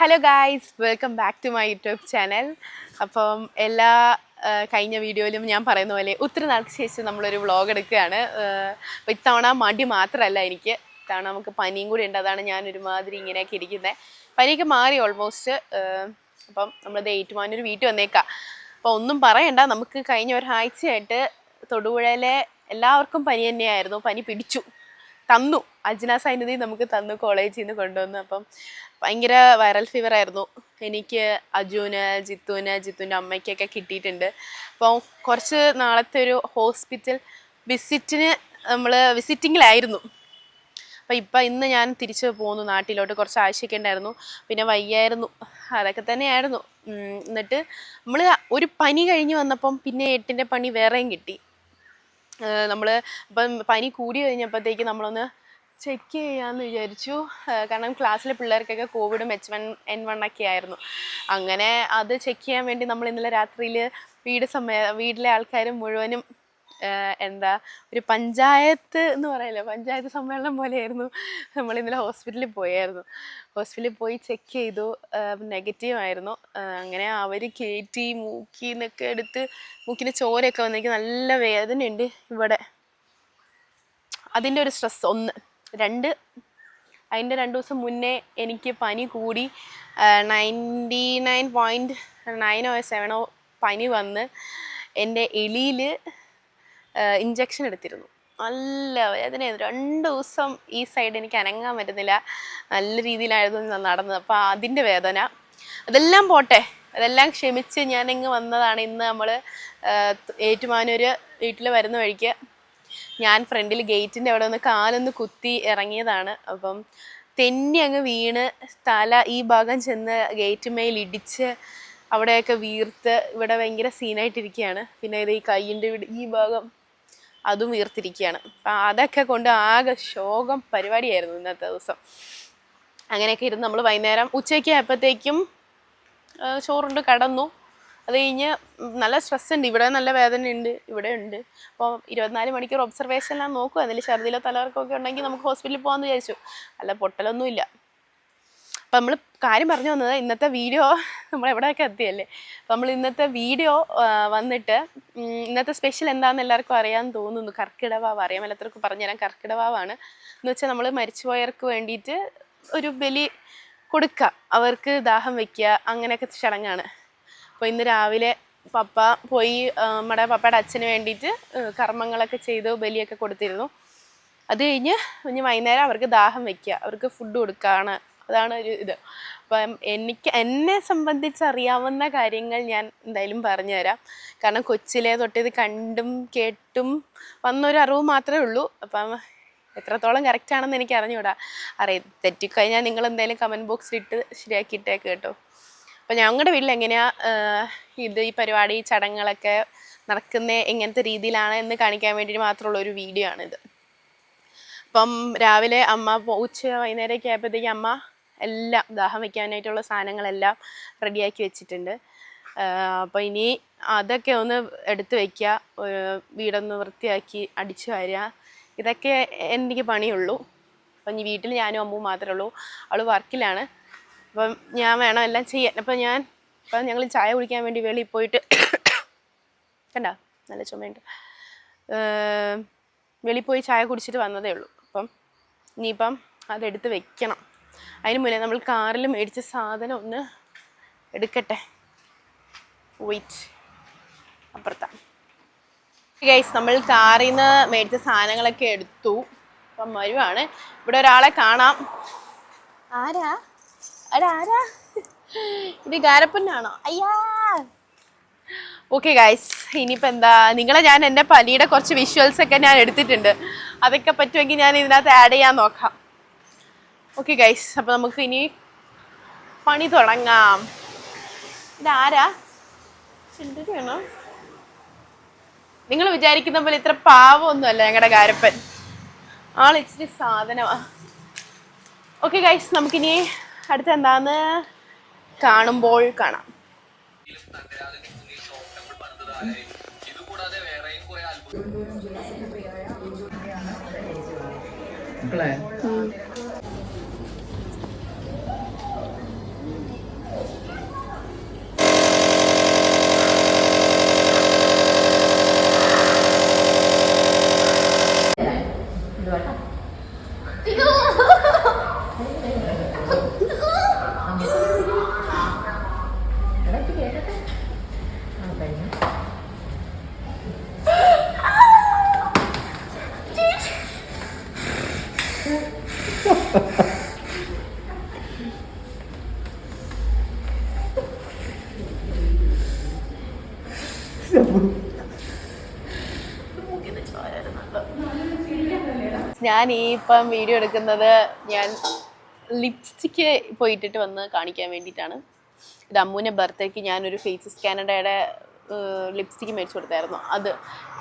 Hello guys welcome back to my YouTube channel അപ്പം എല്ലാ കഴിഞ്ഞ വീഡിയോയിലും ഞാൻ പറയുന്ന പോലെ ഒത്തിരി നാൾക്ക് ശേഷം നമ്മളൊരു വ്ളോഗ് എടുക്കുകയാണ്. അപ്പോൾ ഇത്തവണ മടി മാത്രമല്ല എനിക്ക്. ഇത്തവണ നമുക്ക് പനിയും കൂടി ഉണ്ട്. അതാണ് ഞാൻ ഒരുമാതിരി ഇങ്ങനെയൊക്കെ ഇരിക്കുന്നത് പനിയൊക്കെ മാറി ഓൾമോസ്റ്റ് അപ്പം നമ്മളത് ഏറ്റുമാനൊരു വീട്ടിൽ വന്നേക്കാം. അപ്പോൾ ഒന്നും പറയണ്ട. നമുക്ക് കഴിഞ്ഞ ഒരാഴ്ചയായിട്ട് തൊടുപുഴയിലെ എല്ലാവർക്കും പനി തന്നെയായിരുന്നു. പനി പിടിച്ചു. തന്നു. അജ്ന സൈനിധി നമുക്ക് തന്നു കോളേജിൽ നിന്ന് കൊണ്ടുവന്നു. അപ്പം ഭയങ്കര വൈറൽ ഫീവർ ആയിരുന്നു. എനിക്ക് അജുന് ജിത്തുവിന് ജിത്തുവിന്റെ അമ്മയ്ക്കൊക്കെ കിട്ടിയിട്ടുണ്ട്. അപ്പോൾ കുറച്ച് നാളത്തെ ഒരു ഹോസ്പിറ്റൽ വിസിറ്റിന് നമ്മൾ വിസിറ്റിങ്ങിലായിരുന്നു അപ്പോൾ ഇപ്പം ഇന്ന് ഞാൻ തിരിച്ച് പോന്നു നാട്ടിലോട്ട്. കുറച്ച് ആഴ്ചയൊക്കെ ഉണ്ടായിരുന്നു. പിന്നെ വയ്യായിരുന്നു. അതൊക്കെ തന്നെയായിരുന്നു. എന്നിട്ട് നമ്മൾ ഒരു പനി കഴിഞ്ഞ് വന്നപ്പം പിന്നെ എട്ടിന്റെ പണി വേറെയും കിട്ടി. നമ്മൾ ഇപ്പം പനി കൂടി കഴിഞ്ഞപ്പോഴത്തേക്ക് നമ്മളൊന്ന് ചെക്ക് ചെയ്യാമെന്ന് വിചാരിച്ചു. കാരണം ക്ലാസ്സിലെ പിള്ളേർക്കൊക്കെ കോവിഡും എച്ച് വൺ എൻ വൺ ഒക്കെ ആയിരുന്നു. അങ്ങനെ അത് ചെക്ക് ചെയ്യാൻ വേണ്ടി നമ്മൾ ഇന്നലെ രാത്രിയിൽ വീട് സമയ വീട്ടിലെ ആൾക്കാർ മുഴുവനും എന്താ ഒരു പഞ്ചായത്ത് എന്ന് പറയല്ലോ പഞ്ചായത്ത് സമ്മേളനം പോലെയായിരുന്നു. നമ്മൾ ഇന്നലെ ഹോസ്പിറ്റലിൽ പോയായിരുന്നു. ഹോസ്പിറ്റലിൽ പോയി ചെക്ക് ചെയ്തു. നെഗറ്റീവ് ആയിരുന്നു. അങ്ങനെ അവർ കയറ്റി മൂക്കി എന്നൊക്കെ എടുത്ത് മൂക്കിന് ചോരയൊക്കെ വന്നെനിക്ക് നല്ല വേദനയുണ്ട് ഇവിടെ. അതിന്റെ ഒരു സ്ട്രെസ് ഒന്ന്. രണ്ട്. അതിന്റെ രണ്ട് ദിവസം മുന്നേ എനിക്ക് പനി കൂടി നയന്റി നയൻ പോയിന്റ് നയനോ സെവനോ പനി വന്ന് എന്റെ എലിയിൽ ഇഞ്ചക്ഷൻ എടുത്തിരുന്നു. നല്ല വേദനയായിരുന്നു രണ്ട് ദിവസം ഈ സൈഡ് എനിക്ക് അനങ്ങാൻ പറ്റുന്നില്ല. നല്ല രീതിയിലായിരുന്നു ഞാൻ നടന്നത്. അപ്പോൾ അതിന്റെ വേദന. അതെല്ലാം പോട്ടെ. അതെല്ലാം ക്ഷമിച്ച് ഞാനിങ്ങ് വന്നതാണ് ഇന്ന് നമ്മൾ ഏറ്റുമാനൂർ വീട്ടിൽ വരുന്ന വഴിക്ക്. ഞാൻ ഫ്രണ്ടിൽ ഗേറ്റിന്റെ അവിടെ ഒന്ന് കാലൊന്ന് കുത്തി ഇറങ്ങിയതാണ്. അപ്പം തെന്നി അങ്ങ് വീണ് തല ഈ ഭാഗം ചെന്ന് ഗേറ്റ് മേൽ ഇടിച്ച് അവിടെയൊക്കെ വീർത്ത് ഇവിടെ ഭയങ്കര സീനായിട്ടിരിക്കുകയാണ്. പിന്നെ ഇത് ഈ കൈയിന്റെ ഈ ഭാഗം അതും വീർത്തിരിക്കുകയാണ്. അപ്പം അതൊക്കെ കൊണ്ട് ആകെ ശോകം പരിപാടിയായിരുന്നു ഇന്നത്തെ ദിവസം. അങ്ങനെയൊക്കെ ഇരുന്ന് നമ്മൾ വൈകുന്നേരം ഉച്ചയ്ക്ക് ആയപ്പോഴത്തേക്കും ചോറുണ്ട് കടന്നു. അത് കഴിഞ്ഞ് നല്ല സ്ട്രെസ് ഉണ്ട് ഇവിടെ നല്ല വേദന ഉണ്ട് ഇവിടെ ഉണ്ട്. അപ്പോൾ ഇരുപത്തിനാല് മണിക്കൂർ ഒബ്സർവേഷനെല്ലാം നോക്കുക അതിൽ ഛർദിലോ തലവർക്കൊക്കെ ഉണ്ടെങ്കിൽ നമുക്ക് ഹോസ്പിറ്റലിൽ പോകാമെന്ന് വിചാരിച്ചു. അല്ല പൊട്ടലൊന്നുമില്ല. അപ്പം നമ്മൾ കാര്യം പറഞ്ഞു വന്നത് ഇന്നത്തെ വീഡിയോ നമ്മൾ എവിടെയൊക്കെ എത്തിയല്ലേ? അപ്പം നമ്മൾ ഇന്നത്തെ വീഡിയോ വന്നിട്ട് ഇന്നത്തെ സ്പെഷ്യൽ എന്താണെന്ന് എല്ലാവർക്കും അറിയാമെന്ന് തോന്നുന്നു. കർക്കിടവാവ്. അറിയാം എല്ലാത്തവർക്കും പറഞ്ഞുതരാം കർക്കിടവാവാണ്. എന്ന് വെച്ചാൽ നമ്മൾ മരിച്ചുപോയവർക്ക് വേണ്ടിയിട്ട് ഒരു ബലി കൊടുക്കുക അവർക്ക് ദാഹം വയ്ക്കുക അങ്ങനെയൊക്കെ ചടങ്ങാണ്. അപ്പോൾ ഇന്ന് രാവിലെ പപ്പ പോയി നമ്മുടെ പപ്പയുടെ അച്ഛന് വേണ്ടിയിട്ട് കർമ്മങ്ങളൊക്കെ ചെയ്തു ബലിയൊക്കെ കൊടുത്തിരുന്നു. അത് കഴിഞ്ഞ് ഇനി വൈകുന്നേരം അവർക്ക് ദാഹം വെക്കുക അവർക്ക് ഫുഡ് കൊടുക്കുകയാണ് അതാണ് ഒരു ഇത്. അപ്പം എനിക്ക് എന്നെ സംബന്ധിച്ച് അറിയാവുന്ന കാര്യങ്ങൾ ഞാൻ എന്തായാലും പറഞ്ഞുതരാം കാരണം കൊച്ചിലെ തൊട്ട് ഇത് കണ്ടും കേട്ടും വന്നൊരു അറിവ് മാത്രമേ ഉള്ളൂ. അപ്പം എത്രത്തോളം കറക്റ്റ് ആണെന്ന് എനിക്ക് അറിഞ്ഞുകൂടാ. അറിയാം തെറ്റിക്കഴിഞ്ഞാൽ നിങ്ങൾ എന്തായാലും കമന്റ് ബോക്സിൽ ഇട്ട് ശരിയാക്കിയിട്ടേക്ക് കേട്ടോ. അപ്പം ഞങ്ങളുടെ വീട്ടിൽ എങ്ങനെയാ ആഹ് ഇത് ഈ പരിപാടി ചടങ്ങുകളൊക്കെ നടക്കുന്ന എങ്ങനത്തെ രീതിയിലാണ് എന്ന് കാണിക്കാൻ വേണ്ടി മാത്രമുള്ള ഒരു വീഡിയോ ആണിത്. അപ്പം രാവിലെ അമ്മ ഉച്ച വൈകുന്നേരമൊക്കെ ആയപ്പോഴത്തേക്ക് അമ്മ എല്ലാം ദാഹം വയ്ക്കാനായിട്ടുള്ള സാധനങ്ങളെല്ലാം റെഡിയാക്കി വെച്ചിട്ടുണ്ട്. അപ്പോൾ ഇനി അതൊക്കെ ഒന്ന് എടുത്തു വയ്ക്കുക വീടൊന്ന് വൃത്തിയാക്കി അടിച്ചു വരിക ഇതൊക്കെ എനിക്ക് പണിയുള്ളൂ. അപ്പം ഇനി വീട്ടിൽ ഞാനും അമ്മും മാത്രമേ ഉള്ളൂ. അവൾ വർക്കിലാണ്. അപ്പം ഞാൻ വേണം എല്ലാം ചെയ്യാൻ. അപ്പം ഞാൻ അപ്പം ഞങ്ങൾ ചായ കുടിക്കാൻ വേണ്ടി വെളിയിൽ പോയിട്ട് കണ്ട? നല്ല ചുമയുണ്ട്. വെളിയിൽ പോയി ചായ കുടിച്ചിട്ട് വന്നതേ ഉള്ളൂ. അപ്പം ഇനിയിപ്പം അതെടുത്ത് വെക്കണം. അതിന് മുന്നേ നമ്മൾ കാറിൽ മേടിച്ച സാധനം ഒന്ന് എടുക്കട്ടെ. വെയിറ്റ് അപ്പുറത്താണ് ഗൈസ് നമ്മൾ കാറിൽ നിന്ന് മേടിച്ച സാധനങ്ങളൊക്കെ എടുത്തു. അപ്പം വരുവാണ്. ഇവിടെ ഒരാളെ കാണാം. ആരാ? അതാരാ ഇത് ഗാരപ്പനാണോ അയ്യാ. ഓക്കെ ഗായ്സ് ഇനിയിപ്പോൾ എന്താ നിങ്ങളെ ഞാൻ എന്റെ പലിയുടെ കുറച്ച് വിഷ്വൽസ് ഒക്കെ ഞാൻ എടുത്തിട്ടുണ്ട്. അതൊക്കെ പറ്റുമെങ്കിൽ ഞാൻ ഇതിനകത്ത് ആഡ് ചെയ്യാൻ നോക്കാം. ഓക്കെ ഗൈസ് അപ്പോൾ നമുക്ക് ഇനി പണി തുടങ്ങാം. ഇതാരാ ചിന്തയാണോ നിങ്ങൾ വിചാരിക്കുന്ന പോലെ ഇത്ര പാവമൊന്നുമല്ല ഞങ്ങളുടെ ഗാരപ്പൻ. ആൾ ഇച്ചിരി സാധനമാണ് ഓക്കെ ഗൈസ് നമുക്കിനി അടുത്ത എന്താന്ന് കാണുമ്പോൾ കാണാം. മക്കളെ ഞാൻ ഈ ഇപ്പം വീഡിയോ എടുക്കുന്നത് ഞാൻ ലിപ്സ്റ്റിക്ക് പോയിട്ടിട്ട് വന്ന് കാണിക്കാൻ വേണ്ടിയിട്ടാണ്. ഇത് അമ്മൂന്റെ ബർത്ത്ഡേക്ക് ഞാനൊരു ഫേസ് സ്കാനഡയുടെ ലിപ്സ്റ്റിക്ക് മേടിച്ചു കൊടുത്തായിരുന്നു. അത്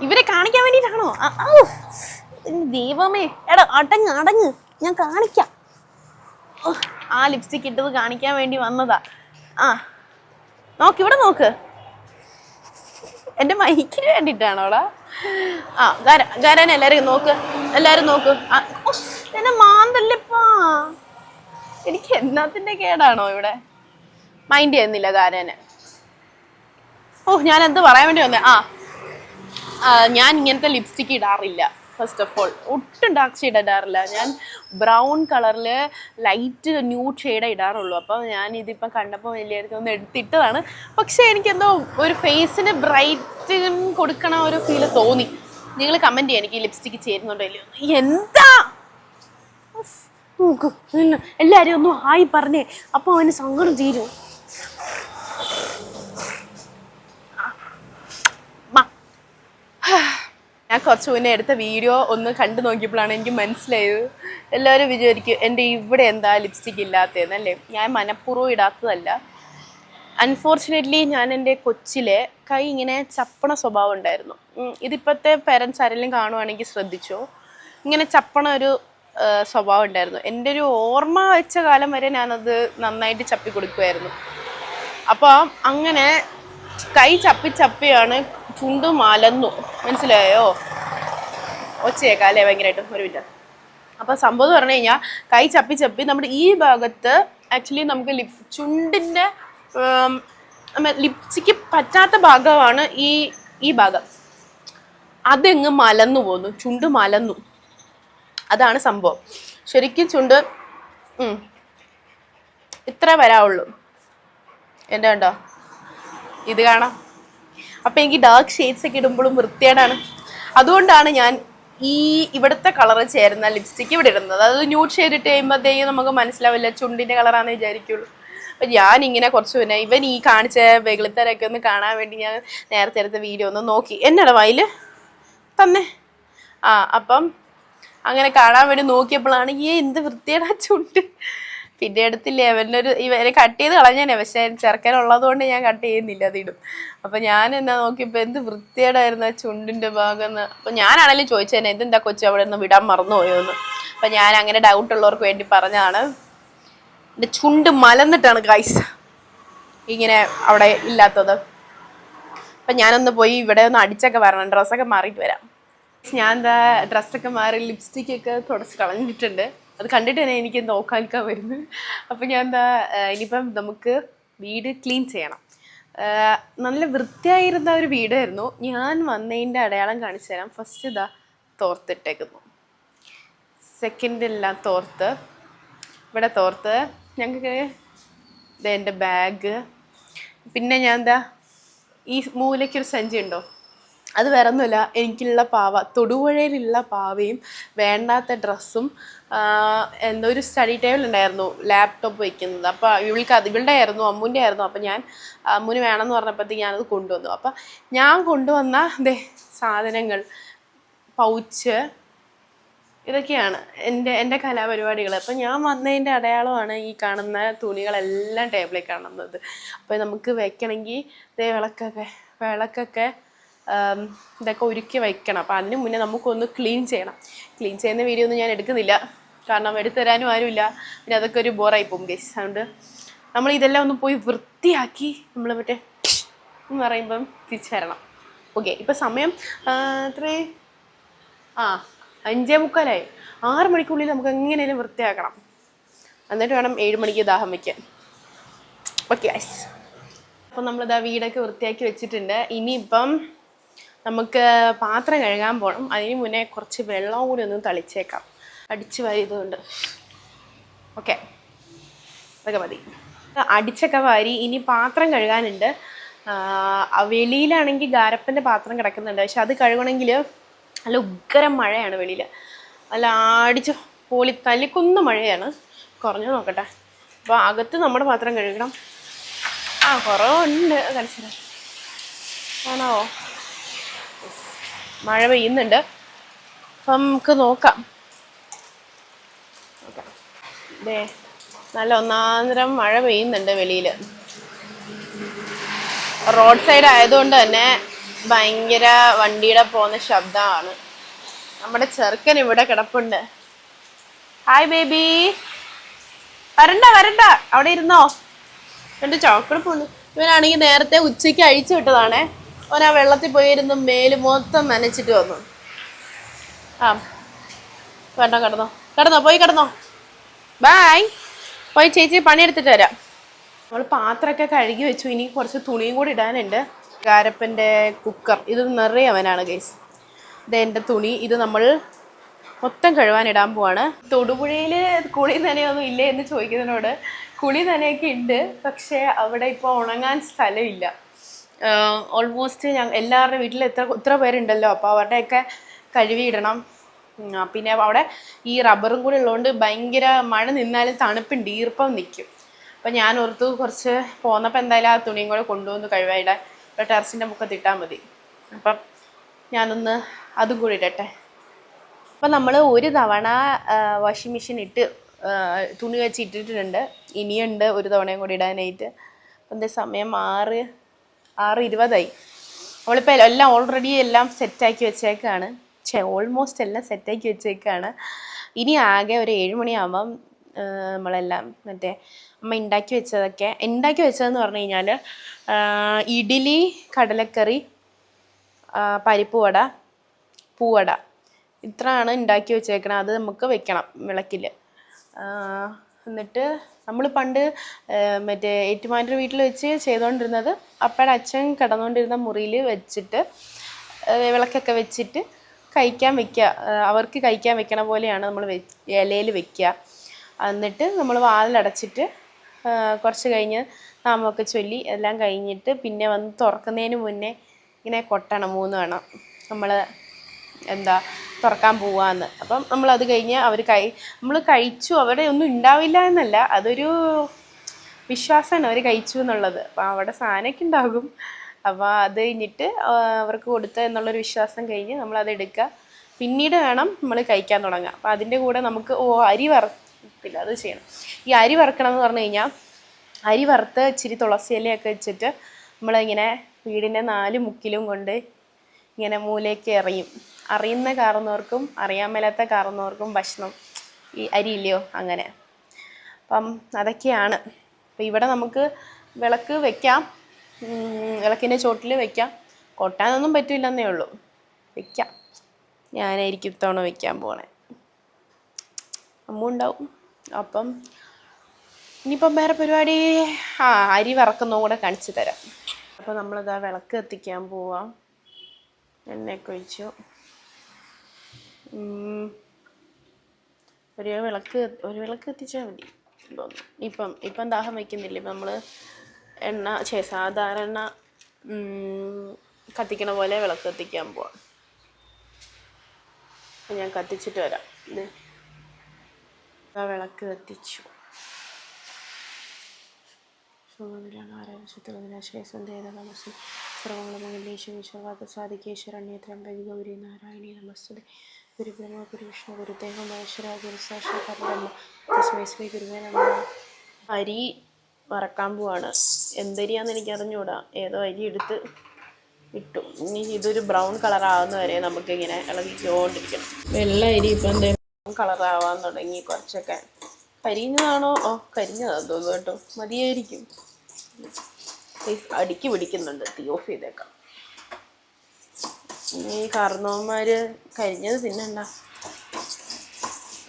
ഇവരെ കാണിക്കാൻ വേണ്ടിയിട്ടാണോ? ദൈവമേ. എടാ അടങ്ങ് അടങ്ങ്. ഞാൻ കാണിക്കാം. ആ ലിപ്സ്റ്റിക്ക് ഇട്ടത് കാണിക്കാൻ വേണ്ടി വന്നതാ. ആ നോക്ക് ഇവിടെ നോക്ക്. എന്റെ മൈക്കിന് വേണ്ടിയിട്ടാണോടാ ആ ഗാര ഗാരാൻ എല്ലാരും നോക്ക്. എല്ലാരും നോക്ക്. എന്നെ മാന്തല്ലപ്പാ. എനിക്ക് എന്നാത്തിന്റെ കേടാണോ ഇവിടെ? മൈൻഡ് ചെയ്യുന്നില്ല ഗാരനെ. ഓ ഞാൻ എന്ത് പറയാൻ വേണ്ടി വന്നേ? ആ, ഞാൻ ഇങ്ങനത്തെ ലിപ്സ്റ്റിക് ഇടാറില്ല. ഫസ്റ്റ് ഓഫ് ഓൾ ഒട്ടും ഡാർക്ക് ഷെയ്ഡ് ഇടാറില്ല. ഞാൻ ബ്രൗൺ കളറിൽ ലൈറ്റ് ന്യൂഡ് ഷെയ്ഡേ ഇടാറുള്ളൂ. അപ്പോൾ ഞാൻ ഇതിപ്പം കണ്ടപ്പോൾ വലിയ ഒന്ന് എടുത്തിട്ടതാണ്. പക്ഷേ എനിക്കെന്തോ ഒരു ഫേസിന് ബ്രൈറ്റ് കൊടുക്കണ ഒരു ഫീൽ തോന്നി. നിങ്ങൾ കമന്റ് ചെയ്യാം. എനിക്ക് ഈ ലിപ്സ്റ്റിക്ക് ചേരുന്നുണ്ടോ ഇല്ലയോ? എന്താ? എല്ലാവരും ഒന്ന് ഹായ് പറഞ്ഞേ. അപ്പോൾ അവന് സങ്കടം തീരും. മാ. ഞാൻ കുറച്ച് മുന്നേ എടുത്ത വീഡിയോ ഒന്ന് കണ്ടു നോക്കിയപ്പോഴാണ് എനിക്ക് മനസ്സിലായത്. എല്ലാവരും വിചാരിക്കും എന്റെ ഇവിടെ എന്താ ലിപ്സ്റ്റിക് ഇല്ലാത്തതെന്നല്ലേ ഞാൻ മനഃപൂർവം ഇടാത്തതല്ല. അൺഫോർച്ചുനേറ്റ്ലി ഞാൻ എന്റെ കൊച്ചിലെ കൈ ഇങ്ങനെ ചപ്പണ സ്വഭാവം ഉണ്ടായിരുന്നു. ഇതിപ്പോഴത്തെ പേരൻസ് ആരെങ്കിലും കാണുവാണെങ്കിൽ ശ്രദ്ധിച്ചോ? ഇങ്ങനെ ചപ്പണ ഒരു സ്വഭാവം ഉണ്ടായിരുന്നു. എന്റെ ഒരു ഓർമ്മ വെച്ച കാലം വരെ ഞാനത് നന്നായിട്ട് ചപ്പി കൊടുക്കുമായിരുന്നു അപ്പോൾ അങ്ങനെ കൈ ചപ്പി ചപ്പിയാണ് ചുണ്ട് മലന്നു മനസ്സിലായോ? ഒച്ചയേക്കാം അല്ലേ ഭയങ്കരമായിട്ടും ഒരു മിനിറ്റ്. അപ്പോൾ സംഭവം പറഞ്ഞു കഴിഞ്ഞാൽ കൈ ചപ്പി ചപ്പി നമ്മുടെ ഈ ഭാഗത്ത് ആക്ച്വലി നമുക്ക് ലിപ് ചുണ്ടിന്റെ ലിപ്സ്റ്റിക്ക് പറ്റാത്ത ഭാഗമാണ് ഈ ഈ ഭാഗം. അതങ്ങ് മലന്നു പോന്നു ചുണ്ട് മലന്നു. അതാണ് സംഭവം. ശരിക്കും ചുണ്ട് ഇത്ര വരാവുള്ളൂ. എന്റെ കണ്ടോ? ഇത് കാണാം. അപ്പം എനിക്ക് ഡാർക്ക് ഷെയ്ഡ്സ് ഒക്കെ ഇടുമ്പോഴും വൃത്തിയേടാണ് അതുകൊണ്ടാണ് ഞാൻ ഈ ഇവിടുത്തെ കളർ ചേരുന്ന ലിപ്സ്റ്റിക്ക് ഇവിടെ ഇടുന്നത്. അതായത് ന്യൂഡ് ഷെയ്ഡ് ഇട്ട് കഴിയുമ്പോഴത്തേക്കും നമുക്ക് മനസ്സിലാവില്ല ചുണ്ടിന്റെ കളറാണെന്ന് വിചാരിക്കുള്ളൂ. അപ്പം ഞാൻ ഇങ്ങനെ കുറച്ച് പിന്നെ ഇവൻ ഈ കാണിച്ച വെളിത്തരൊക്കെ ഒന്ന് കാണാൻ വേണ്ടി ഞാൻ നേരത്തെ എടുത്ത വീഡിയോ ഒന്ന് നോക്കി. എന്നാണ് വായിൽ തന്നെ. ആ അപ്പം അങ്ങനെ കാണാൻ വേണ്ടി നോക്കിയപ്പോഴാണ് ഈ എന്ത് വൃത്തിയുടെ ചുണ്ട്. പിന്നെ എടുത്തില്ലേ? അവന്റെ ഒരു ഇവരെ കട്ട് ചെയ്ത് കളഞ്ഞേനെ. പക്ഷെ ചെറുക്കനുള്ളത് കൊണ്ട് ഞാൻ കട്ട് ചെയ്യുന്നില്ല അതിടും അപ്പം ഞാൻ എന്നാ നോക്കിയപ്പോൾ എന്ത് വൃത്തിയേടായിരുന്നു ആ ചുണ്ടിന്റെ ഭാഗം അപ്പം ഞാനാണെങ്കിലും ചോദിച്ചേനെ ഇതെന്താ കൊച്ചു അവിടെ നിന്ന് വിടാൻ മറന്നുപോയോ എന്ന് അപ്പം ഞാൻ അങ്ങനെ ഡൗട്ട് ഉള്ളവർക്ക് വേണ്ടി പറഞ്ഞതാണ്. എന്റെ ചുണ്ട് മലന്നിട്ടാണ് ഗൈസ് ഇങ്ങനെ അവിടെ ഇല്ലാത്തത്. അപ്പം ഞാനൊന്ന് പോയി ഇവിടെ ഒന്ന് അടിച്ചൊക്കെ വരണം. ഡ്രസ്സൊക്കെ മാറിയിട്ട് വരാം. ഞാൻ എന്താ ഡ്രസ്സൊക്കെ മാറി ലിപ്സ്റ്റിക്കൊക്കെ തുടച്ച് കളഞ്ഞിട്ടുണ്ട്. അത് കണ്ടിട്ട് തന്നെ എനിക്ക് നോക്കാൽക്കാൻ വരുന്നു അപ്പം ഞാൻ എന്താ ഇനിയിപ്പം നമുക്ക് വീട് ക്ലീൻ ചെയ്യണം. നല്ല വൃത്തിയായിരുന്ന ഒരു വീടായിരുന്നു. ഞാൻ വന്നതിന്റെ അടയാളം കാണിച്ചു തരാം. ഫസ്റ്റ് ഇതാ തോർത്തിട്ടേക്കുന്നു. സെക്കൻഡ് എല്ലാം തോർത്ത്. ഇവിടെ തോർത്ത്. ഞങ്ങൾക്ക് ഇത് എന്റെ ബാഗ് പിന്നെ ഞാൻ എന്താ ഈ മൂലയ്ക്കൊരു സഞ്ചി ഉണ്ടോ? അത് വേറൊന്നുമില്ല. എനിക്കുള്ള പാവ തൊടുപുഴയിലുള്ള പാവയും വേണ്ടാത്ത ഡ്രസ്സും എന്തോ ഒരു സ്റ്റഡി ടേബിൾ ഉണ്ടായിരുന്നു ലാപ്ടോപ്പ് വെക്കുന്നത്. അപ്പോൾ ഇവൾക്ക് അത് ആയിരുന്നു അമ്മൂന്റെ ആയിരുന്നു. അപ്പോൾ ഞാൻ അമ്മൂന് വേണമെന്ന് പറഞ്ഞപ്പോഴത്തേക്ക് ഞാനത് കൊണ്ടുവന്നു. അപ്പോൾ ഞാൻ കൊണ്ടുവന്ന ദേ സാധനങ്ങൾ പൗച്ച് ഇതൊക്കെയാണ് എന്റെ എന്റെ കലാപരിപാടികൾ. അപ്പം ഞാൻ വന്നതിന്റെ അടയാളമാണ് ഈ കാണുന്ന തുണികളെല്ലാം ടേബിളിൽ കാണുന്നത്. അപ്പോൾ നമുക്ക് വെക്കണമെങ്കിൽ ദേ വിളക്കൊക്കെ വിളക്കൊക്കെ ഇതൊക്കെ ഒരുക്കി വയ്ക്കണം. അപ്പം അതിന് മുന്നേ നമുക്കൊന്ന് ക്ലീൻ ചെയ്യണം. ക്ലീൻ ചെയ്യുന്ന വീഡിയോ ഒന്നും ഞാൻ എടുക്കുന്നില്ല. കാരണം എടുത്തു തരാനും ആരുമില്ല. പിന്നെ അതൊക്കെ ഒരു ബോറായി പോകും ഗേസ് അതുകൊണ്ട് നമ്മൾ ഇതെല്ലാം ഒന്ന് പോയി വൃത്തിയാക്കി നമ്മൾ മറ്റേ എന്ന് പറയുമ്പം തിരിച്ചു വരണം. ഓക്കെ ഇപ്പം സമയം എത്ര? ആ അഞ്ചേ മുക്കാലായി. ആറ് മണിക്കുള്ളിൽ നമുക്ക് എങ്ങനെയും വൃത്തിയാക്കണം. എന്നിട്ട് വേണം ഏഴ് മണിക്ക് ദാഹം വയ്ക്കാൻ ഓക്കെ അപ്പം നമ്മളിതാ വീടൊക്കെ വൃത്തിയാക്കി വെച്ചിട്ടുണ്ട്. ഇനിയിപ്പം നമുക്ക് പാത്രം കഴുകാൻ പോകണം അതിന് മുന്നേ കുറച്ച് വെള്ളം കൂടി ഒന്ന് തളിച്ചേക്കാം. അടിച്ച് വാരിയതുകൊണ്ട്. ഓക്കെ. അതൊക്കെ മതി. അടിച്ചൊക്കെ വാരി ഇനി പാത്രം കഴുകാനുണ്ട്. വെളിയിലാണെങ്കിൽ ഗാരപ്പന്റെ പാത്രം കിടക്കുന്നുണ്ട്. പക്ഷെ അത് കഴുകണമെങ്കിൽ നല്ല ഉഗ്രം മഴയാണ് വെളിയിൽ. നല്ല ആടിച്ച് പോളി തല്ലിക്കുന്ന മഴയാണ്. കുറഞ്ഞു നോക്കട്ടെ. അപ്പോൾ അകത്ത് നമ്മുടെ പാത്രം കഴുകണം. ആ കുറവുണ്ട് കൺസിഡർ. ആണോ? മഴ പെയ്യുന്നുണ്ട്. അപ്പം നമുക്ക് നോക്കാം. ഇതേ നല്ല ഒന്നാന്തരം മഴ പെയ്യുന്നുണ്ട് വെളിയിൽ റോഡ് സൈഡ് ആയതുകൊണ്ട് തന്നെ ഭയങ്കര വണ്ടിയുടെ പോകുന്ന ശബ്ദമാണ്. നമ്മുടെ ചെറുക്കൻ ഇവിടെ കിടപ്പുണ്ട്. ഹായ് ബേബി വരണ്ട വരണ്ട. അവിടെ ഇരുന്നോ? എന്റെ ചോക്കളെ പോന്നു. ഇവനാണെങ്കിൽ നേരത്തെ ഉച്ചയ്ക്ക് അഴിച്ചു വിട്ടതാണേ. ആ വെള്ളത്തിൽ പോയിരുന്ന് മേൽ മൊത്തം നനച്ചിട്ട് വന്നു. ആ വേണ്ട കിടന്നോ. കിടന്നോ പോയി കിടന്നോ. ബായ്. പോയി ചേച്ചി പണിയെടുത്തിട്ട് വരാം. നമ്മൾ പാത്രമൊക്കെ കഴുകി വെച്ചു. ഇനി കുറച്ച് തുണിയും കൂടി ഇടാനുണ്ട്. കാരപ്പന്റെ കുക്കർ. ഇത് നിറയെ അവനാണ് ഗൈസ് ഇത് എന്റെ തുണി. ഇത് നമ്മൾ മൊത്തം കഴുകാൻ ഇടാൻ പോവാണ്. തൊടുപുഴയിൽ കുളി നനയൊന്നും ഇല്ലേ എന്ന് ചോദിക്കുന്നതിനോട് കുളി നനയൊക്കെ ഉണ്ട്. പക്ഷേ അവിടെ ഇപ്പോൾ ഉണങ്ങാൻ സ്ഥലമില്ല. ഓൾമോസ്റ്റ് ഞങ്ങൾ എല്ലാവരുടെ വീട്ടിൽ എത്ര എത്ര പേരുണ്ടല്ലോ. അപ്പോൾ അവരുടെയൊക്കെ കഴുകിയിടണം. പിന്നെ അവിടെ ഈ റബ്ബറും കൂടി ഉള്ളതുകൊണ്ട് ഭയങ്കര മഴ നിന്നാലും തണുപ്പുണ്ട് ഈർപ്പം നിൽക്കും അപ്പം ഞാൻ ഓർത്തു കുറച്ച് പോന്നപ്പോൾ എന്തായാലും ആ തുണിയും കൂടെ കൊണ്ടുവന്ന് കഴുകായിടാൻ ഇപ്പോൾ ടെറസിന്റെ മുഖത്ത് ഇട്ടാൽ മതി. അപ്പം ഞാനൊന്ന് അതും കൂടി ഇടട്ടെ. അപ്പം നമ്മൾ ഒരു തവണ വാഷിംഗ് മെഷീൻ ഇട്ട് തുണി വെച്ച് ഇട്ടിട്ടുണ്ട്. ഇനിയുണ്ട് ഒരു തവണയും കൂടി ഇടാനായിട്ട്. അപ്പം എന്റെ സമയം ആറ് ആറ് ഇരുപതായി. അവളിപ്പോൾ എല്ലാം ഓൾറെഡി എല്ലാം സെറ്റാക്കി വെച്ചേക്കാണ്. ഛേ ഓൾമോസ്റ്റ് എല്ലാം സെറ്റാക്കി വെച്ചേക്കാണ്. ഇനി ആകെ ഒരു ഏഴ് മണിയാകുമ്പം ആ, നമ്മളെല്ലാം മറ്റേ അമ്മ ഉണ്ടാക്കി വെച്ചതൊക്കെ. ഉണ്ടാക്കി വെച്ചതെന്ന് പറഞ്ഞു കഴിഞ്ഞാൽ ഇഡ്ഡലി കടലക്കറി പരിപ്പ് വട പൂവട ഇത്രയാണ് ഉണ്ടാക്കി വെച്ചേക്കണം. അത് നമുക്ക് വെക്കണം വിളക്കിൽ എന്നിട്ട് നമ്മൾ പണ്ട് മറ്റേ ഏറ്റുമാന്റെ വീട്ടിൽ വെച്ച് ചെയ്തുകൊണ്ടിരുന്നത് അപ്പയുടെ അച്ഛൻ കിടന്നുകൊണ്ടിരുന്ന മുറിയിൽ വെച്ചിട്ട് വിളക്കൊക്കെ വെച്ചിട്ട് കഴിക്കാൻ വെക്കുക. അവർക്ക് കഴിക്കാൻ വെക്കണ പോലെയാണ് നമ്മൾ ഇലയിൽ വെക്കുക. എന്നിട്ട് നമ്മൾ വാതിലടച്ചിട്ട് കുറച്ച് കഴിഞ്ഞ് നാമൊക്കെ ചൊല്ലി എല്ലാം കഴിഞ്ഞിട്ട് പിന്നെ വന്ന് തുറക്കുന്നതിന് മുന്നേ ഇങ്ങനെ കൊട്ടണം മൂന്ന് വേണം നമ്മൾ എന്താ തുറക്കാൻ പോവാന്ന്. അപ്പം നമ്മൾ അത് കഴിഞ്ഞ് അവർ കഴി നമ്മൾ കഴിച്ചു അവിടെ ഒന്നും ഉണ്ടാവില്ല എന്നല്ല അതൊരു വിശ്വാസമാണ് അവർ കഴിച്ചു എന്നുള്ളത്. അപ്പം അവിടെ സാധനമൊക്കെ ഉണ്ടാകും. അപ്പോൾ അത് കഴിഞ്ഞിട്ട് അവർക്ക് കൊടുത്ത എന്നുള്ളൊരു വിശ്വാസം കഴിഞ്ഞ് നമ്മളത് എടുക്കുക പിന്നീട് വേണം നമ്മൾ കഴിക്കാൻ തുടങ്ങുക അപ്പോൾ അതിന്റെ കൂടെ നമുക്ക് ഓ അരി വറുത്തില്ല അത് ചെയ്യണം. ഈ അരി വറുക്കണം എന്ന് പറഞ്ഞു കഴിഞ്ഞാൽ അരി വറുത്ത് ഇച്ചിരി തുളസി ഇലയൊക്കെ വെച്ചിട്ട് നമ്മളിങ്ങനെ വീടിന്റെ നാല് മുക്കിലും കൊണ്ട് ഇങ്ങനെ മൂലയ്ക്ക് എറിയും. അറിയുന്ന കാർന്നവർക്കും അറിയാൻ മേലാത്ത കാർന്നവർക്കും ഭക്ഷണം ഈ അരിയില്ലയോ അങ്ങനെ. അപ്പം അതൊക്കെയാണ്. അപ്പം ഇവിടെ നമുക്ക് വിളക്ക് വെക്കാം. വിളക്കിന്റെ ചോട്ടിൽ വെക്കാം. കൊട്ടാനൊന്നും പറ്റില്ലെന്നേ ഉള്ളൂ. വെക്കാം. ഞാനായിരിക്കും ഇത്തവണ വെക്കാൻ പോണേ. അമ്മ ഉണ്ടാവും. അപ്പം ഇനിയിപ്പം വേറെ പരിപാടി ആ അരി വറക്കുന്നതും കൂടെ കാണിച്ചു തരാം. അപ്പോൾ നമ്മളിതാ വിളക്ക് എത്തിക്കാൻ പോവാം. എണ്ണയൊക്കെ ഒഴിച്ചു. ഒരു വിളക്ക് ഒരു വിളക്ക് കത്തിച്ചാൽ മതി തോന്നുന്നു. ഇപ്പം ഇപ്പം ദാഹം വയ്ക്കുന്നില്ല ഇപ്പം നമ്മൾ എണ്ണ ചേ സാധാരണ കത്തിക്കണ പോലെ വിളക്ക് കത്തിക്കാൻ പോവാം. ഞാൻ കത്തിച്ചിട്ട് വരാം. വിളക്ക് ആ അരി വറക്കാൻ പോവാണ്. എന്തരിയാന്ന് എനിക്ക് അറിഞ്ഞൂടാ ഏതോ അരി എടുത്ത് ഇട്ടു. ഇനി ഇതൊരു ബ്രൗൺ കളർ ആവുന്ന വരെ നമുക്ക് ഇങ്ങനെ ഇളകിക്കൊണ്ടിരിക്കണം. വെള്ള അരി ഇപ്പം എന്തേ ബ്രൗൺ കളർ ആവാൻ തുടങ്ങി കുറച്ചൊക്കെ. കരിഞ്ഞതാണോ? ഓ കരിഞ്ഞതാ തോന്നുന്നു കേട്ടോ. മതിയായിരിക്കും. അടുക്കി പിടിക്കുന്നുണ്ട്. തീ ഓഫ് ചെയ്തേക്കാം. ഈ കാർന്നവന്മാർ കരിഞ്ഞത് തിന്നണ്ട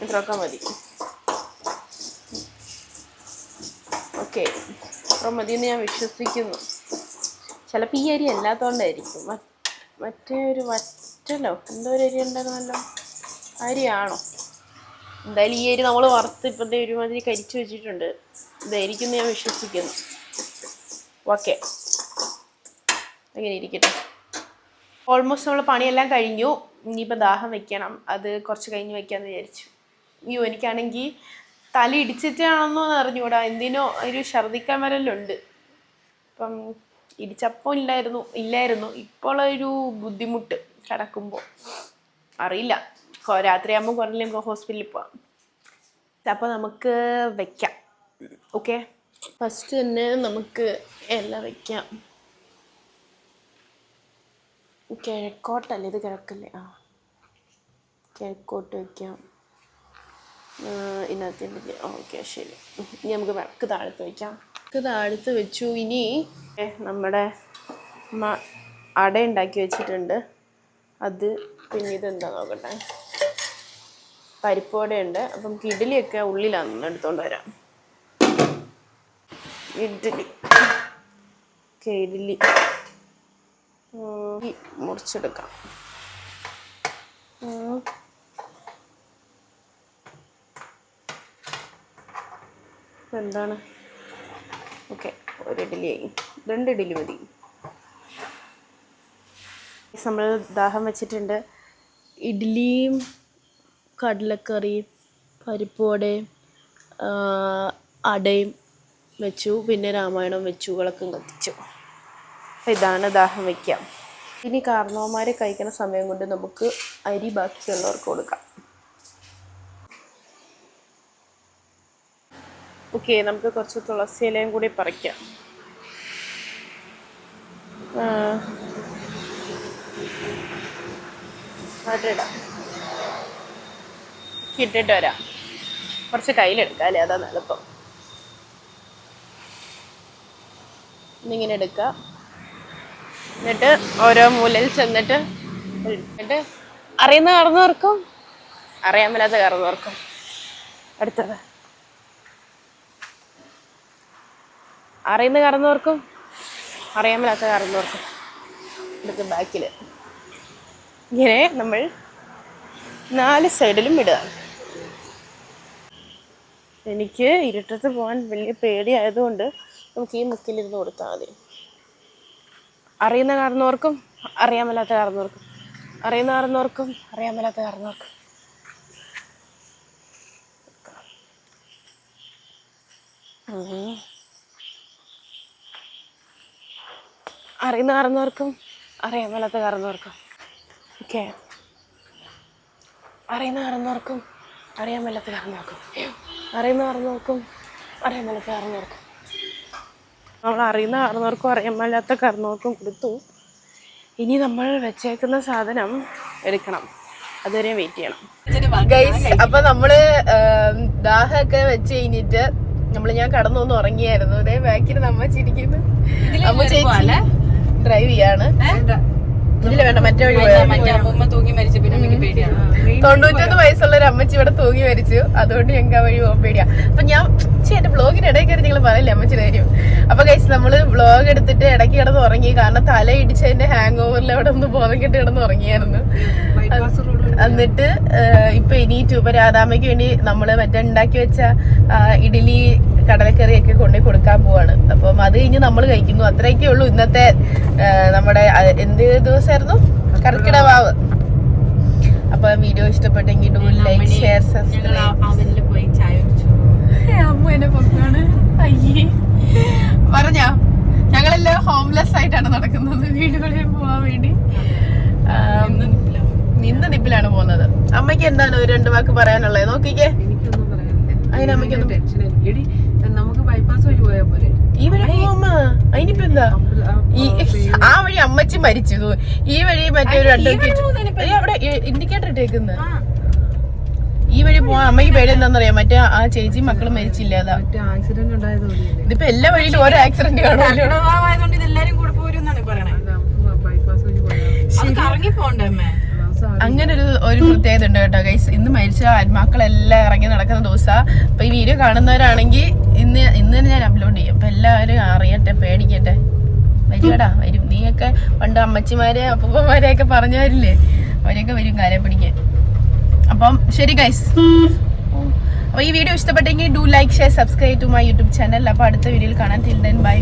ഇത്രയൊക്കെ മതി. ഓക്കെ. ഇത്ര മതിയെന്ന് ഞാൻ വിശ്വസിക്കുന്നു. ചിലപ്പോൾ ഈ അരി അല്ലാത്തതുകൊണ്ടായിരിക്കും മറ്റേ ഒരു മറ്റല്ലോ എന്തോ ഒരു അരി ഉണ്ടായിരുന്നല്ലോ? അരിയാണോ? എന്തായാലും ഈ അരി നമ്മൾ വറുത്ത് ഇപ്പോഴത്തെ ഒരുമാതിരി കരിച്ചു വെച്ചിട്ടുണ്ട്. ഇതായിരിക്കും ഞാൻ വിശ്വസിക്കുന്നു. ഓക്കെ. അങ്ങനെ ഇരിക്കട്ടെ ഓൾമോസ്റ്റ് നമ്മൾ പണിയെല്ലാം കഴിഞ്ഞു. ഇനിയിപ്പോൾ ദാഹം വെക്കണം. അത് കുറച്ച് കഴിഞ്ഞ് വെക്കാമെന്ന് വിചാരിച്ചു. അയ്യോ എനിക്കാണെങ്കിൽ തല ഇടിച്ചിട്ടാണെന്നോ അറിഞ്ഞുകൂടാ. എന്തിനോ ഒരു ഛർദിക്കാൻ വരലുണ്ട്. അപ്പം ഇടിച്ചപ്പോൾ ഇല്ലായിരുന്നു ഇല്ലായിരുന്നു. ഇപ്പോൾ ഒരു ബുദ്ധിമുട്ട് കിടക്കുമ്പോൾ അറിയില്ല. രാത്രിയാകുമ്പോൾ കുറഞ്ഞില്ല ഹോസ്പിറ്റലിൽ പോവാം. അപ്പോൾ നമുക്ക് വെക്കാം. ഓക്കെ? ഫസ്റ്റ് തന്നെ നമുക്ക് ഇല വയ്ക്കാം കിഴക്കോട്ടല്ലേ? ഇത് കിഴക്കല്ലേ? ആ. കിഴക്കോട്ട് വയ്ക്കാം ഇന്നത്തെ ഓക്കെ ശരി. ഇനി നമുക്ക് വിളക്ക് താഴത്ത് വയ്ക്കാം വിളക്ക് താഴത്ത് വെച്ചു. ഇനി നമ്മുടെ അട ഉണ്ടാക്കി വെച്ചിട്ടുണ്ട്. അത് പിന്നെ ഇതെന്താ നോക്കട്ടെ? പരിപ്പോടെയുണ്ട് അപ്പം നമുക്ക് ഇഡ്ഡലിയൊക്കെ ഉള്ളിലാണ് എടുത്തുകൊണ്ട് വരാം. ഇഡ്ഡലി. ഓക്കെ ഇഡ്ഡലി മുറിച്ചെടുക്കാം. എന്താണ്? ഓക്കെ ഒരു ഇഡ്ഡലി. രണ്ട് ഇഡ്ഡലി മതി. നമ്മൾ ദാഹം വെച്ചിട്ടുണ്ട്. ഇഡ്ഡലിയും കടലക്കറിയും പരിപ്പോടയും അടയും വെച്ചു. പിന്നെ രാമായണം വെച്ചു. വിളക്കും കത്തിച്ചു. ഇതാണ് ദാഹം വയ്ക്കാം. ഇനി കാർണവന്മാരെ കഴിക്കുന്ന സമയം കൊണ്ട് നമുക്ക് അരി ബാക്കിയുള്ളവർക്ക് കൊടുക്കാം. ഓക്കെ നമുക്ക് കുറച്ച് തുളസി ഇലയും കൂടി പറിക്കാം. ഇട്ടിട്ട് വരാം. കുറച്ച് കയ്യിലെടുക്കാം അല്ലേ? അതാണ് എളുപ്പം. ഇന്നിങ്ങനെ എടുക്കുക. എന്നിട്ട് ഓരോ മൂലയിൽ ചെന്നിട്ട് എന്നിട്ട് അറിയുന്ന കറന്നവർക്കും അറിയാൻ മേലാത്ത കറന്നവർക്കും അടുത്തത്. അറിയുന്ന കറന്നവർക്കും അറിയാൻ മേലാത്ത കറന്നവർക്കും അടുത്ത ബാക്കിൽ. ഇങ്ങനെ നമ്മൾ നാല് സൈഡിലും ഇടുക. എനിക്ക് ഇരുട്ടത്ത് പോകാൻ വലിയ പേടിയായതുകൊണ്ട് നമുക്ക് ഈ മുക്കിലിരുന്ന് കൊടുത്താൽ മതി. അറിയുന്ന കാരണവർക്കും അറിയാൻ മേലാത്ത കാരണവർക്കും. അറിയുന്ന കാരണവർക്കും അറിയാൻ മേലാത്ത കാരണവർക്കും. അറിയുന്ന കാരണവർക്കും അറിയാൻ മേലാത്ത കാരണവർക്കും. ഓക്കെ. അറിയുന്ന കാരണവർക്കും അറിയാൻ മേലാത്ത കാരണവർക്കും. അറിയുന്ന കാരണവർക്കും അറിയാൻ മേലാത്ത കാരണവർക്കും. നമ്മൾ അറിയുന്ന കാരണവർക്കും അറിയാൻ മേലാത്ത കാരണവർക്കും കൊടുത്തു. ഇനി നമ്മൾ വെച്ചേക്കുന്ന സാധനം എടുക്കണം. അതുവരെ വെയിറ്റ് ചെയ്യണം. അപ്പൊ നമ്മൾ ദാഹമൊക്കെ വെച്ച് കഴിഞ്ഞിട്ട് നമ്മൾ ഞാൻ കടന്നു വന്ന് ഉറങ്ങിയായിരുന്നു. അതേ ബാക്കിൽ നമ്മ ചിരിക്കുന്നു. അമ്മ ചേച്ചി ഡ്രൈവ് ചെയ്യാണ്. ഇതിൽ വേണ്ട മറ്റേ വഴി അമ്മ തൂങ്ങി മരിച്ചു. പിന്നെ എനിക്ക് പേടിയാണ് തൊണ്ണൂറ്റൊന്ന് വയസ്സുള്ള ഒരു അമ്മച്ചി ഇവിടെ തൂങ്ങി മരിച്ചു. അതുകൊണ്ട് ഞങ്ങൾക്ക് ആ വഴി പോകാൻ പേടിയാ. അപ്പൊ ഞാൻ ചേ എന്റെ ബ്ലോഗിന് ഇടയിൽ കയറി നിങ്ങൾ പറയില്ലേ അമ്മച്ചി കാര്യം? അപ്പൊ കഴിച്ച് നമ്മൾ ബ്ലോഗ് എടുത്തിട്ട് ഇടയ്ക്ക് കിടന്ന് ഉറങ്ങി. കാരണം തല ഇടിച്ചതിന്റെ ഹാങ് ഓവറിൽ അവിടെ ഒന്ന് ബോധം കെട്ടി കിടന്ന് ഉറങ്ങിയായിരുന്നു. എന്നിട്ട് ഇപ്പൊ ഇനി ഇപ്പൊ രാധാമ്മയ്ക്ക് വേണ്ടി നമ്മൾ മറ്റേ ഉണ്ടാക്കി വെച്ച ഇഡലി കടലക്കറിയൊക്കെ കൊണ്ടു കൊടുക്കാൻ പോവാണ്. അപ്പം അത് കഴിഞ്ഞ് നമ്മൾ കഴിക്കുന്നു. അത്രയൊക്കെ ഉള്ളൂ ഇന്നത്തെ നമ്മുടെ എന്ത് ദിവസമായിരുന്നു കർക്കിടവാവ് അപ്പൊ വീഡിയോ ഇഷ്ടപ്പെട്ടെങ്കിൽ ഡു ലൈക്ക് ഷെയർ സബ്സ്ക്രൈബ് അമ്മ എന്നെ പൊക്കാണ്. അയ്യേ. പറഞ്ഞോ? ഞങ്ങളെല്ലാം ഹോംലെസ് ആയിട്ടാണ് നടക്കുന്നത്. വീടുകളിൽ പോവാൻ വേണ്ടി. നിന്ന് നിപ്പിലാണ് പോകുന്നത്. അമ്മയ്ക്ക് എന്താണ് ഒരു രണ്ട് വാക്ക് പറയാനുള്ളത്? നോക്കിക്കേ. അതിന് അമ്മയ്ക്കൊന്നും നമുക്ക് ബൈപ്പാസ് വഴി പോയാൽ പോരെ. ഈ വഴി പോവാമ്മ അതിനിപ്പോ എന്താ? അമ്പല- ആ, ഈ ആ വഴി അമ്മച്ചി മരിച്ചു. ഈ വഴി അഡ്വക്കേറ്റ് അവിടെ ഇൻഡിക്കേറ്റർ ഇട്ടേക്കുന്നത് ഈ വഴി പോവാൻ അമ്മയ്ക്ക് പേടി എന്താണെന്നറിയാം മറ്റേ ആ ചേച്ചി മക്കളും മരിച്ചില്ല അതാ. മറ്റേ ആക്സിഡന്റ് ഉണ്ടായതുകൊണ്ട് ഇതിപ്പോ എല്ലാ വഴിയിലും ഓരോ ആക്സിഡന്റ് കാണുമല്ലോ ഇതെല്ലാരും കൂടെ പോരുന്നാണ് പറയണേ. ബൈപ്പാസ് വഴി പോയാൽ കറങ്ങി പോണ്ടേ അമ്മേ? അങ്ങനെ ഒരു ഒരു പ്രത്യേകത ഉണ്ട് കേട്ടോ ഗൈസ് ഇന്ന് മരിച്ച ആത്മാക്കളെല്ലാം ഇറങ്ങി നടക്കുന്ന ദിവസമാണ് അപ്പൊ ഈ വീഡിയോ കാണുന്നവരാണെങ്കിൽ ഇന്ന് ഇന്ന് തന്നെ ഞാൻ അപ്ലോഡ് ചെയ്യും. അപ്പൊ എല്ലാവരും അറിയട്ടെ പേടിക്കട്ടെ. വരികടാ വരും. നീയൊക്കെ പണ്ട് അമ്മച്ചിമാരെ അപ്പൂപ്പന്മാരെ ഒക്കെ പറഞ്ഞവരില്ലേ? അവരെയൊക്കെ വരും കാര്യം പിടിക്കാൻ. അപ്പം ശരി ഗൈസ് അപ്പോൾ ഈ വീഡിയോ ഇഷ്ടപ്പെട്ടെങ്കിൽ do like share subscribe to my YouTube channel അപ്പോൾ അടുത്ത വീഡിയോയിൽ കാണാൻ ടിൽ ദെൻ ബൈ